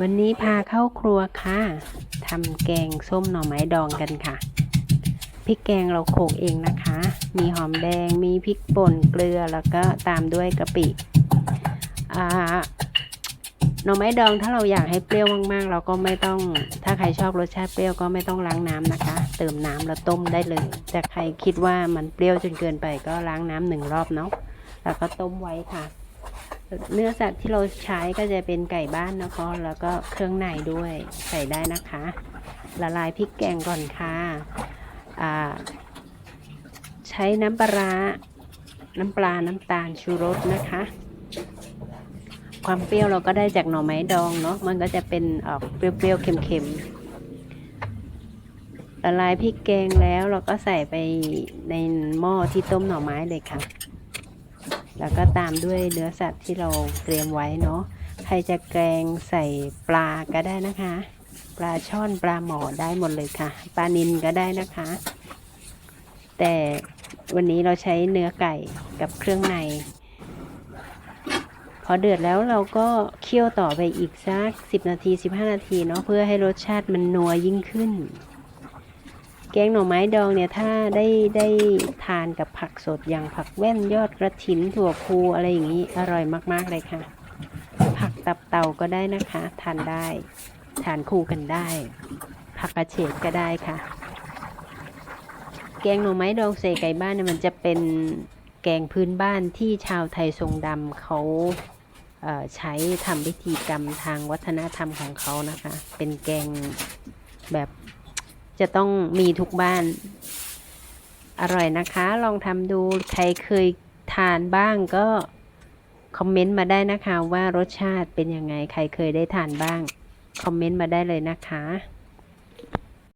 วันนี้พาเข้าครัวค่ะ ทำแกงส้มหน่อไม้ดองกันค่ะ พริกแกงเราโขกเองนะคะ มีหอมแดง มีพริกป่น เกลือ แล้วก็ตามด้วยกะปิหน่อไม้ดองถ้าเราอยากให้เปรี้ยวมากๆ เราก็ไม่ต้อง ถ้าใครชอบรสชาติเปรี้ยวก็ไม่ต้องล้างน้ำนะคะ เติมน้ำแล้วต้มได้เลย แต่ใครคิดว่ามันเปรี้ยวจนเกินไปก็ล้างน้ำหนึ่งรอบเนาะ แล้วก็ต้มไว้ค่ะ เนื้อสัตว์ที่เราใช้ก็จะเป็นไก่บ้านนะคะแล้วก็เครื่องในด้วยใส่ได้นะคะ ละลายพริกแกงก่อนค่ะอ่าใช้น้ำปลาร้าน้ำปลาน้ำตาลชูรสนะคะ ความเปรี้ยวเราก็ได้จากหน่อไม้ดองเนาะมันก็จะเป็นออกเปรี้ยวๆเค็มๆละลายพริกแกงแล้วเราก็ใส่ไปในหม้อที่ต้มหน่อไม้เลยค่ะ แล้วก็ตามด้วยเนื้อสัตว์ที่เราเตรียมไว้เนาะใครจะแกงใส่ปลาก็ได้นะคะ ปลาช่อนปลาหมอได้หมดเลยค่ะ ปลานินก็ได้นะคะ แต่วันนี้เราใช้เนื้อไก่กับเครื่องใน พอเดือดแล้วเราก็เคี่ยวต่อไปอีกสัก 10 นาที 15 นาทีเนาะเพื่อให้รสชาติมันนัวยิ่งขึ้น แกงหน่อไม้ดองเนี่ยถ้าได้ได้ทานกับผักสดอย่างผักแว่นยอดกระถินถั่วพูอะไรอย่างนี้อร่อยมาก ๆ เลยค่ะ ผักตับเต่าก็ได้นะคะ ทานได้ ทานคู่กันได้ ผักกระเฉดก็ได้ค่ะ แกงหน่อไม้ดองใส่ไก่บ้านเนี่ยมันจะเป็นแกงพื้นบ้านที่ชาวไทยทรงดำเขาเใช้ทำพิธีกรรมทางวัฒนธรรมของเขานะคะ เป็นแกงแบบ จะต้องมีทุกบ้าน อร่อยนะคะ ลองทำดูใครเคยทานบ้างก็คอมเมนต์มาได้นะคะว่ารสชาติเป็นยังไง ใครเคยได้ทานบ้าง คอมเมนต์มาได้เลยนะคะ